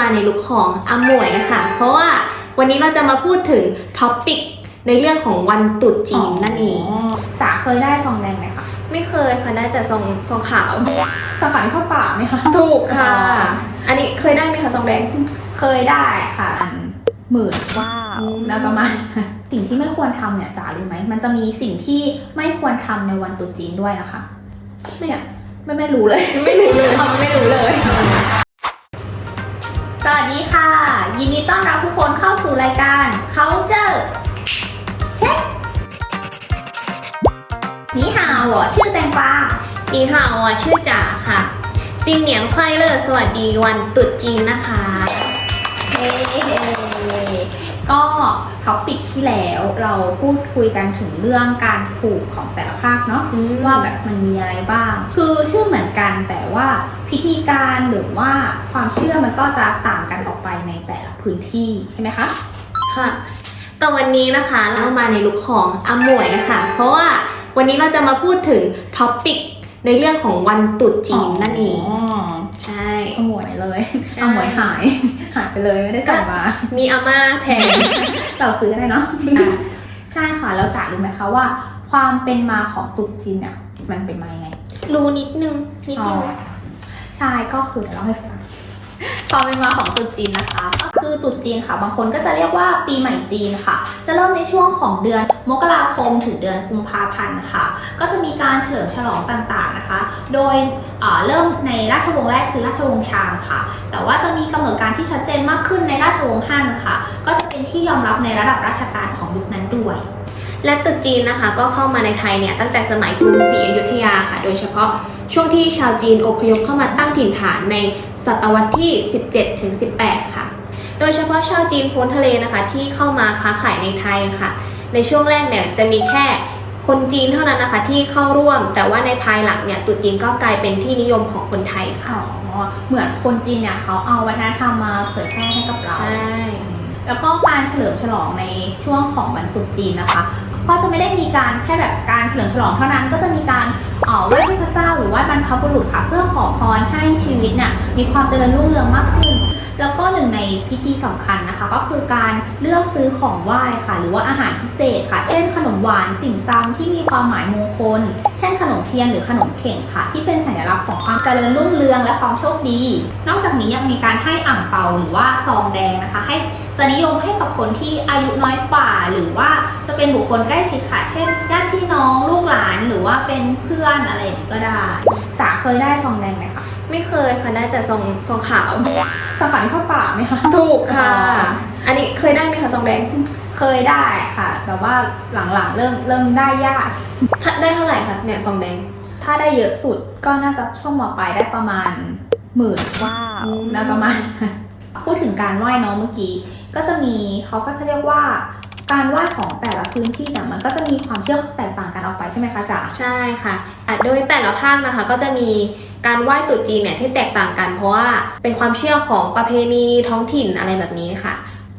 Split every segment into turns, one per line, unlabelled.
มาในลุคของอาหมวยค่ะเพราะว่าวันนี้เราจะมาพูดถึงท็อปปิกในเรื่องของวันตรุษจีนนั่นเอง
จ๋าเคยได้ซองแดงไหมคะ
ไม่เคยค่ะได้แต่ซองซองขาว
สาขาที่เข้าป่าไหมคะ
ถูกค่ะ
อ๋อ
อันนี้เคยได้ไหมคะซองแดง
เคยได้ค่ะหมื่น
ว้าว
นะประมาณสิ่งที่ไม่ควรทำเนี่ยจ๋ารู้ไหมมันจะมีสิ่งที่ไม่ควรทำในวันตรุษจีนด้วยนะคะเนี่ยไม่ไม่รู้เลย
ไม่รู้เลย
อาไม่รู้เลย ยินดีต้อนรับทุกคนเข้าสู่รายการ Culture เช็คนี่ฮาว我ชื่อแตงกวา
นี่ค่ะวอชื่อจ๋าค่ะซินเหนียงไควเลอร์สวัสดีวันตรุษจีนนะคะ
เฮ้ก็ท็อปิกที่แล้วเราพูดคุยกันถึงเรื่องการผูกของแต่ละภาคเนาะ
อืม
ว่าแบบมันมีอะไรบ้าง คือชื่อเหมือนกันแต่ว่าพิธีการหรือว่าความเชื่อมันก็จะต่างกันออกไปในแต่ละ พื้นที่ใช่ไหมคะ
ค่ะแต่วันนี้นะคะเรามาในลุคของอาหมวยค่ะ เพราะว่าวันนี้เราจะมาพูดถึงท็อปปิกในเรื่องของวันตรุษจีนนั่นเอง
อ๋อ
ใช่
เอาหมวยเลย
ใช่
เอาหมวยหาย หายไปเลยไม่ได้ส่งมา
มีอาม่าแทน
เราซื้อได้เนาะอะใช่ค่ะแล้วจ๋ารู้ไหมคะว่า ความเป็นมาของตรุษจีนเนี่ยมันเป็นมายังไง
รู้นิดนึงนิด
อ๋
นึ
องใช่ก็คือเดี๋ยวเล่าให้ฟัง ความเป็นมาของตรุษจีนนะคะ ก็คือตรุษจีนค่ะ บางคนก็จะเรียกว่าปีใหม่จีนค่ะ จะเริ่มในช่วงของเดือนมกราคมถึงเดือนกุมภาพันธ์ค่ะ ก็จะมีการเฉลิมฉลองต่างๆนะคะ โดยเริ่มในราชวงศ์แรกคือราชวงศ์ชางค่ะ แต่ว่าจะมีกำหนดการที่ชัดเจนมากขึ้นในราชวงศ์ฮั่นค่ะ ก็จะเป็นที่ยอมรับในระดับราชการของยุคนั้นด้วย
และตรุษจีนนะคะ ก็เข้ามาในไทยเนี่ยตั้งแต่สมัยกรุงศรีอยุธยาค่ะ โดยเฉพาะช่วงที่ชาวจีนอพยพเข้ามาตั้งถิ่นฐานในศตวรรษที่ 17ถึง18 ค่ะ โดยเฉพาะชาวจีนพ้นทะเลนะคะที่เข้ามาค้าขายในไทยค่ะ ในช่วงแรกเนี่ยจะมีแค่คนจีนเท่านั้นนะคะที่เข้าร่วม แต่ว่าในภายหลังเนี่ยตรุษจีนก็กลายเป็นที่นิยมของคนไทยค่ะ
อ๋อเหมือนคนจีนเนี่ยเขาเอาวัฒนธรรมมาเผยแพร่ให้กับเรา
ใช่
แล้วก็การเฉลิมฉลองในช่วงของวันตรุษจีนนะคะ ก็จะไม่ได้มีการแค่แบบการเฉลิมฉลองเท่านั้นก็จะมีการออไหว้เทพเจ้าหรือไหว้บรรพบุรุษค่ะ เพื่อขอพรให้ชีวิตเนี่ยมีความเจริญรุ่งเรืองมากขึ้น แล้วก็หนึ่งในพิธีสำคัญนะคะ ก็คือการเลือกซื้อของไหว้ค่ะ หรือว่าอาหารพิเศษค่ะ เช่นขนมหวานติ่มซำที่มีความหมายมงคล เช่นขนมเทียนหรือขนมเข่งค่ะ ที่เป็นสัญลักษณ์ของความเจริญรุ่งเรืองและความโชคดี นอกจากนี้ยังมีการให้อ่างเปาหรือว่าซองแดงนะคะ ให้จะนิยมให้กับคนที่อายุน้อยกว่า หรือว่าจะเป็นบุคคลใกล้ชิดค่ะ เช่นญาติพี่น้องลูกหลานหรือว่าเป็นเพื่อนอะไรก็ได้จ๋าเคยได้ซองแดงไหมคะ
ไม่เคยค่ะได้แต่ซองซองขาว
สาขาที่เข้าป่าไหมคะ
ถูกค่ะ
อ๋อ
อันนี้เคยได้ไหมคะซองแดง
เคยได้ค่ะ แต่ว่าหลังๆ เริ่มเริ่มได้ยาก
ถ้าได้เท่าไหร่คะเนี่ยซองแดง
ถ้าได้เยอะสุดก็น่าจะช่วงมปลายได้ประมาณหมื่น
ว้าว
นะประมาณ พูดถึงการไหว้เน้องเมื่อกี้ ก็จะมีเขาก็จะเรียกว่าการไหว้ของแต่ละพื้นที่เนี่ยมันก็จะมีความเชื่อแตกต่างกันออกไปใช่ไหมคะจ๋า
ใช่ค่ะอะโดยแต่ละภาคนะคะก็จะมี การไหว้ตุ๊จีนเนี่ยที่แตกต่างกันเพราะว่าเป็นความเชื่อของประเพณีท้องถิ่นอะไรแบบนี้ค่ะ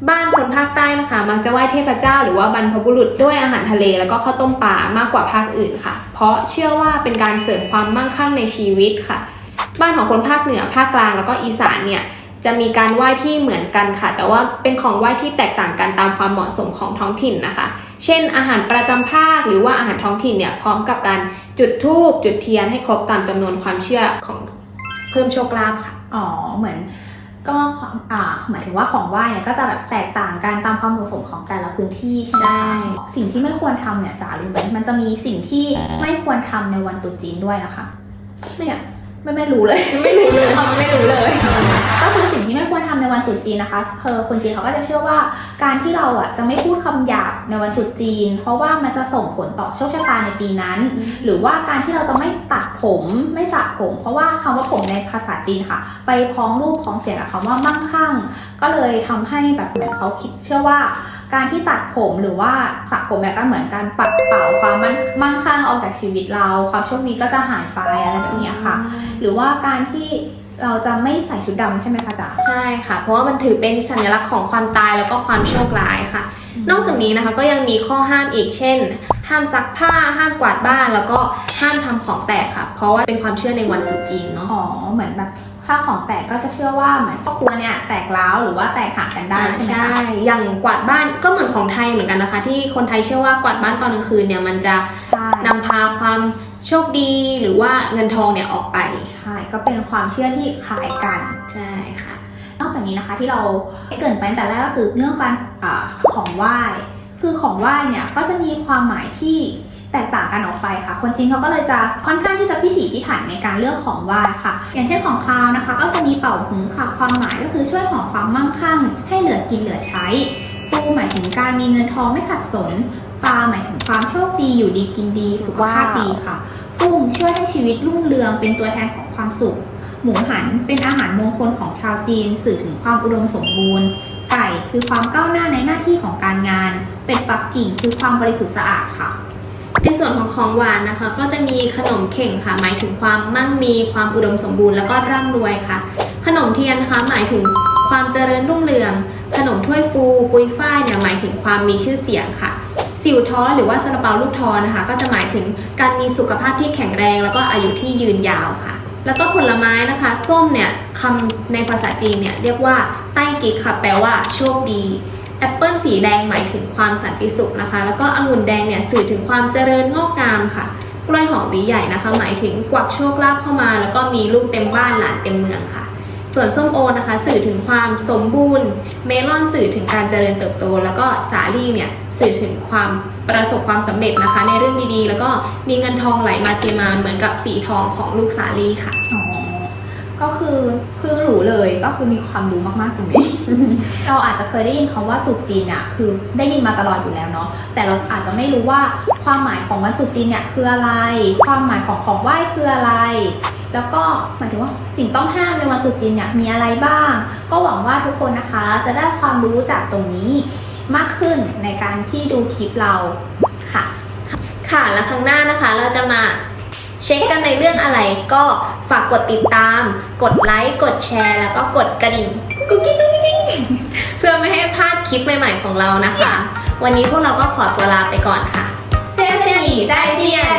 บ้านคนภาคใต้นะคะ มักจะไหว้เทพเจ้าหรือว่าบรรพบุรุษด้วยอาหารทะเล แล้วก็ข้าวต้มปลามากกว่าภาคอื่นค่ะ เพราะเชื่อว่าเป็นการเสริมความมั่งคั่งในชีวิตค่ะ บ้านของคนภาคเหนือภาคกลางแล้วก็อีสานเนี่ย จะมีการไหว้ที่เหมือนกันค่ะ แต่ว่าเป็นของไหว้ที่แตกต่างกันตามความเหมาะสมของท้องถิ่นนะคะ เช่น อาหารประจำภาคหรือว่าอาหารท้องถิ่นเนี่ยพร้อมกับการจุดธูปจุดเทียนให้ครบตามจำนวนความเชื่อของเพิ่มโชคลาภค่ะ
อ๋อ เหมือนก็อ่าหมายถึงว่าของไหว้เนี่ยก็จะแบบแตกต่างกันตามความเหมาะสมของแต่ละพื้นที่ใช่ไหม
ใช่
คะสิ่งที่ไม่ควรทำเนี่ยจ๋ารู้ไหมมันจะมีสิ่งที่ไม่ควรทำในวันตรุษจีนด้วยนะคะเนี่ย ไม่ไม่รู้เลย
ไม่รู้เลย
อาไม่รู้เลย ก็คือสิ่งที่ไม่ควรทำในวันตรุษจีนนะคะคือคนจีนเขาก็จะเชื่อว่าการที่เราอะจะไม่พูดคำหยาบในวันตรุษจีน เพราะว่ามันจะส่งผลต่อโชคชะตาในปีนั้น หรือว่าการที่เราจะไม่ตัดผมไม่สระผม เพราะว่าคำว่าผมในภาษาจีนค่ะ ไปพ้องรูปพ้องเสียงกับคำว่ามั่งคั่ง ก็เลยทำให้แบบเหมือนเขาคิดเชื่อว่า การที่ตัดผมหรือว่าสระผมเนี่ยก็เหมือนการปัดเป่าความมั่นมั่งคั่งออกจากชีวิตเรา ความโชคดีก็จะหายไปอะไรแบบเนี้ยค่ะ หรือว่าการที่เราจะไม่ใส่ชุดดำใช่ไหมคะจ๋า
ใช่ค่ะ เพราะว่ามันถือเป็นสัญลักษณ์ของความตายแล้วก็ความโชคร้ายค่ะ นอกจากนี้นะคะก็ยังมีข้อห้ามอีกเช่น ห้ามซักผ้า ห้ามกวาดบ้านแล้วก็ห้ามทำของแตกค่ะ เพราะว่าเป็นความเชื่อในวันตรุษจีนเนาะ
อ๋อเหมือนแบบ ถ้าของแตกก็จะเชื่อว่าเหมือนครอบครัวเนี่ยแตกร้าวหรือว่าแตกหักกันได้ใช่ไหม
ใช่
คะ
อย่างกวาดบ้านก็เหมือนของไทยเหมือนกันนะคะ ที่คนไทยเชื่อว่ากวาดบ้านตอนกลางคืนเนี่ยมันจะ
ใช่
นำพาความโชคดีหรือว่าเงินทองเนี่ยออกไป
ใช่ก็เป็นความเชื่อที่คล้ายกัน
ใช่ค่ะ
นอกจากนี้นะคะที่เราเกรินไปตั้งแต่แรกก็คือเรื่องการอาของไหว้ คือของไหว้เนี่ยก็จะมีความหมายที่ แตกต่างกันออกไปค่ะ คนจีนเขาก็เลยจะค่อนข้างที่จะพิถีพิถันในการเลือกของไหว้ค่ะ อย่างเช่นของคาวนะคะ ก็จะมีเป่าหืงค่ะ ความหมายก็คือช่วยหอความมั่งคั่ง ให้เหลือกินเหลือใช้ปูหมายถึงการมีเงินทองไม่ขัดสนปลาหมายถึงความโชคดีอยู่ดีกินดีสุขภาพดีค่ะกุ้งช่วยให้ชีวิตรุ่งเรืองเป็นตัวแทนของความสุข หมูหันเป็นอาหารมงคลของชาวจีน สื่อถึงความอุดมสมบูรณ์ ไก่คือความก้าวหน้าในหน้าที่ของการงาน เป็ดปักกิ่งคือความบริสุทธิ์สะอาดค่ะ
ในส่วนของของหวานนะคะ ก็จะมีขนมเข่งค่ะ หมายถึงความมั่งมีความอุดมสมบูรณ์แล้วก็ร่ำรวยค่ะ ขนมเทียนนะคะหมายถึงความเจริญรุ่งเรือง ขนมถ้วยฟูปุยฝ้ายเนี่ยหมายถึงความมีชื่อเสียงค่ะ สิวท้อหรือว่าซาลาเปาลูกท้อนะคะ ก็จะหมายถึงการมีสุขภาพที่แข็งแรง แล้วก็อายุที่ยืนยาวค่ะ แล้วก็ผลไม้นะคะส้มเนี่ยคำในภาษาจีนเนี่ยเรียกว่าใต้กิกค่ะแปลว่าโชคดี แอปเปิลสีแดงหมายถึงความสันติสุขนะคะ แล้วก็องุ่นแดงเนี่ยสื่อถึงความเจริญงอกงามค่ะ กล้วยหอมหวีใหญ่นะคะ หมายถึงกวักโชคลาภเข้ามา แล้วก็มีลูกเต็มบ้านหลานเต็มเมืองค่ะ ส่วนส้มโอนะคะ สื่อถึงความสมบูรณ์ เมลอนสื่อถึงการเจริญเติบโต แล้วก็สาลี่เนี่ยสื่อถึงความประสบความสำเร็จนะคะ ในเรื่องดีๆ แล้วก็มีเงินทองไหลมาเทมาเหมือนกับสีทองของลูกสาลี่ค่ะ
อ๋อก็คือเพิ่ง รู้เลย ก็คือมีความรู้มากๆตรงนี้ เราอาจจะเคยได้ยินคำว่าตรุษจีนเนี่ยคือได้ยินมาตลอดอยู่แล้วเนาะแต่เราอาจจะไม่รู้ว่าความหมายของวันตรุษจีนเนี่ยคืออะไร ความหมายของของไหว้คืออะไร แล้วก็หมายถึงว่าสิ่งต้องห้ามในวันตรุษจีนเนี่ยมีอะไรบ้าง ก็หวังว่าทุกคนนะคะ จะได้ความรู้จากตรงนี้มากขึ้นในการที่ดูคลิปเราค่ะ
ค่ะแล้วครั้งหน้านะคะเราจะมา เช็คกันในเรื่องอะไรก็ฝากกดติดตาม กดไลค์ กดแชร์ แล้วก็กดกระดิ่งกุ๊กกิ๊กกุ๊กกิ๊กเพื่อไม่ให้พลาดคลิปใหม่ๆของเรานะคะ วันนี้พวกเราก็ขอตัวลาไปก่อนค่ะ
เซียนเซียนหนีใจเจียน